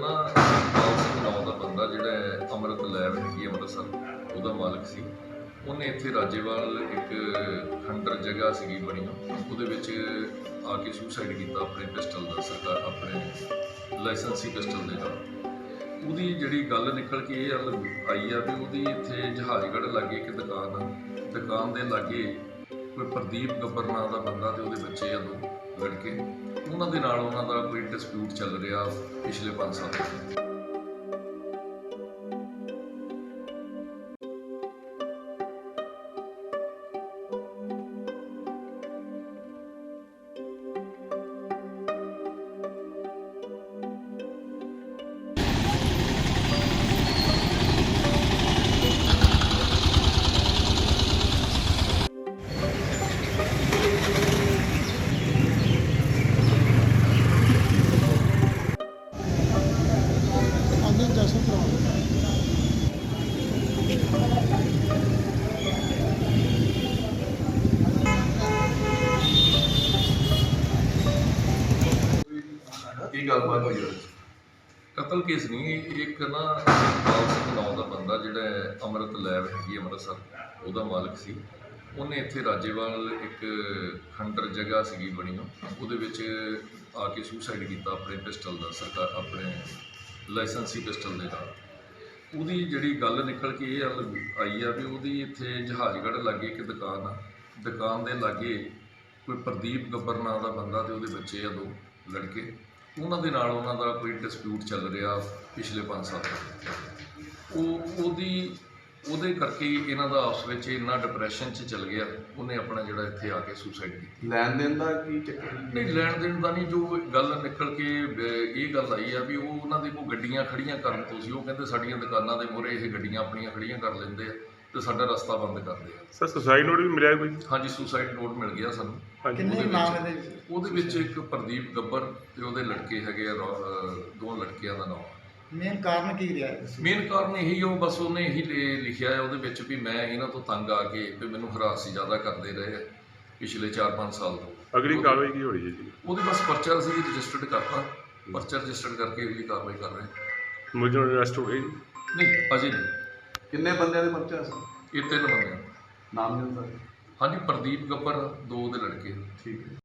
ਨਾ ਪਾਲ ਨਾਮ ਦਾ ਬੰਦਾ ਜਿਹੜਾ ਹੈ, ਅੰਮ੍ਰਿਤ ਲੈਬ ਹੈਗੀ ਅੰਮ੍ਰਿਤਸਰ ਉਹਦਾ ਮਾਲਕ ਸੀ। ਉਹਨੇ ਇੱਥੇ ਰਾਜੇਵਾਲ ਇੱਕ ਖੰਡਰ ਜਗ੍ਹਾ ਸੀਗੀ ਬਣੀ। ਉਹਦੇ ਵਿੱਚ ਆ ਕੇ ਸੁਸਾਈਡ ਕੀਤਾ ਆਪਣੇ ਪਿਸਟਲ ਦਾ ਸਰਕਾਰ ਆਪਣੇ ਲਾਇਸੈਂਸੀ ਪਿਸਟਲ ਦੇ ਨਾਲ। ਉਹਦੀ ਜਿਹੜੀ ਗੱਲ ਨਿਕਲ ਕੇ ਇਹ ਗੱਲ ਆਈ ਆ ਵੀ ਉਹਦੀ ਇੱਥੇ ਜਹਾਜ਼ਗੜ੍ਹ ਲਾਗੇ ਇੱਕ ਦੁਕਾਨ ਆ। ਦੁਕਾਨ ਦੇ ਲਾਗੇ ਕੋਈ ਪ੍ਰਦੀਪ ਗੱਬਰ ਨਾਂ ਦਾ ਬੰਦਾ ਤੇ ਉਹਦੇ ਬੱਚੇ ਆ ਦੋ ਲੜਕੇ। ਉਹਨਾਂ ਦੇ ਨਾਲ ਉਹਨਾਂ ਦਾ ਕੋਈ ਡਿਸਪਿਊਟ ਚੱਲ ਰਿਹਾ ਪਿਛਲੇ 5 ਸਾਲ ਤੋਂ। ਆਂਦੇ ਜਸ਼ਨ ਕੀ ਗੱਲਬਾਤ ਹੋਈ ਉਹਦੇ ਕਤਲ ਕੇਸ ਨਹੀਂ ਇੱਕ ਨਾ ਪਾਲ ਸਿੰਘ ਨਾਂ ਦਾ ਬੰਦਾ ਜਿਹੜਾ ਹੈ, ਅੰਮ੍ਰਿਤ ਲੈਬ ਹੈਗੀ ਅੰਮ੍ਰਿਤਸਰ ਉਹਦਾ ਮਾਲਕ ਸੀ। ਉਹਨੇ ਇੱਥੇ ਰਾਜੇਵਾਲ ਇੱਕ ਖੰਡਰ ਜਗ੍ਹਾ ਸੀਗੀ ਬਣੀ ਉਹਦੇ ਵਿੱਚ ਆ ਕੇ ਸੁਸਾਈਡ ਕੀਤਾ ਆਪਣੇ ਪਿਸਟਲ ਦਾ ਸਰਕਾਰ ਆਪਣੇ ਲਾਇਸੈਂਸੀ ਪਿਸਟਲ ਦੇ ਨਾਲ। ਉਹਦੀ ਜਿਹੜੀ ਗੱਲ ਨਿਕਲ ਕੇ ਇਹ ਗੱਲ ਆਈ ਆ ਵੀ ਉਹਦੀ ਇੱਥੇ ਜਹਾਜ਼ਗੜ੍ਹ ਲਾਗੇ ਇੱਕ ਦੁਕਾਨ ਆ। ਦੁਕਾਨ ਦੇ ਲਾਗੇ ਕੋਈ ਪ੍ਰਦੀਪ ਗੱਬਰ ਨਾਂ ਦਾ ਬੰਦਾ ਤੇ ਉਹਦੇ ਬੱਚੇ ਆ ਦੋ ਲੜਕੇ। ਉਹਨਾਂ ਦੇ ਨਾਲ ਉਹਨਾਂ ਦਾ ਕੋਈ ਡਿਸਪਿਊਟ ਚੱਲ ਰਿਹਾ ਪਿਛਲੇ 5 ਸਾਲ ਤੋਂ। ਉਹ ਉਹਦੀ ਉਹਦੇ ਕਰਕੇ ਹੀ ਇਹਨਾਂ ਦਾ ਆਪਸ ਵਿੱਚ ਇੰਨਾ ਡਿਪਰੈਸ਼ਨ 'ਚ ਚੱਲ ਗਿਆ ਉਹਨੇ ਆਪਣਾ ਜਿਹੜਾ ਇੱਥੇ ਆ ਕੇ ਸੁਸਾਈਡ ਕੀਤੀ। ਲੈਣ ਦੇਣ ਦਾ ਕੀ ਚੱਕਰ ਨਹੀਂ ਲੈਣ ਦੇਣ ਦਾ ਨਹੀਂ ਜੋ ਗੱਲ ਨਿਕਲ ਕੇ ਇਹ ਗੱਲ ਆਈ ਆ ਵੀ ਉਹ ਉਹਨਾਂ ਦੇ ਕੋਲ ਗੱਡੀਆਂ ਖੜੀਆਂ ਕਰਨ ਤੋਂ ਸੀ ਉਹ ਕਹਿੰਦੇ ਸਾਡੀਆਂ ਦੁਕਾਨਾਂ ਦੇ ਮੂਹਰੇ ਇਹ ਗੱਡੀਆਂ ਆਪਣੀਆਂ ਖੜੀਆਂ ਕਰ ਲੈਂਦੇ ਆ ਤੇ ਸਾਡਾ ਰਸਤਾ ਬੰਦ ਕਰਦੇ ਆ ਸਰ ਸੁਸਾਈਡ ਨੋਟ ਵੀ ਮਿਲਿਆ ਕੋਈ? ਹਾਂਜੀ ਸੁਸਾਈਡ ਨੋਟ ਮਿਲ ਗਿਆ ਸਾਨੂੰ। ਹਾਂਜੀ। ਕਿੰਨੇ ਉਹਦੇ ਨਾਮ ਵਿੱਚ- ਇਹਦੇ ਵਿੱਚ? ਉਹਦੇ ਵਿੱਚ ਇੱਕ ਪ੍ਰਦੀਪ ਗੱਬਰ ਤੇ ਉਹਦੇ ਲੜਕੇ ਹੈਗੇ ਆ ਰੋ- ਅਹ ਦੋ ਲੜਕਿਆਂ ਦਾ ਨਾਮ। ਮੇਨ ਕਾਰਨ ਕੀ ਰਿਹਾ ਇਸ ਮੇਨ ਕਾਰਨ ਇਹੀ ਉਹ ਬਸ ਉਹਨੇ ਇਹੀ ਲਿ- ਲਿਖਿਆ ਹੈ ਉਹਦੇ ਵਿੱਚ ਵੀ ਮੈਂ ਇਹਨਾਂ ਤੋਂ ਤੰਗ ਆ ਕੇ ਵੀ ਮੈਨੂੰ ਹਰਾਸ ਜ਼ਿਆਦਾ ਕਰਦੇ ਰਹੇ ਆ ਪਿਛਲੇ 4-5 ਸਾਲ ਤੋਂ। ਅਗਲੀ ਕਾਰਵਾਈ ਕੀ ਹੋਣੀ ਹੈ ਜੀ? ਉਹਦੇ ਬਸ ਪਰਚਾ ਅਸੀਂ ਰਜਿਸਟਰਡ ਕਰਤਾ ਪਰਚਾ ਰਜਿਸਟਰਡ ਕਰਕੇ ਅਗਲੀ ਕਾਰਵਾਈ ਕਰ ਰਹੇ ਹਾਂ। ਮੁਲਜ਼ਮ ਅਰੈਸਟ ਹੋ ਗਏ ਜੀ। ਨਹੀਂ ਅਜੇ ਨਹੀਂ। ਕਿੰਨੇ ਬੰਦਿਆਂ ਦੇ ਪਰਚਾ ਸੀ ਇਹ ਤਿੰਨ ਬੰਦੇ ਆ। ਨਾਮ ਜਨ ਸਰ ਹਾਂਜੀ ਪ੍ਰਦੀਪ ਗੱਬਰ ਦੋ ਦੇ ਲੜਕੇ। ਠੀਕ ਹੈ।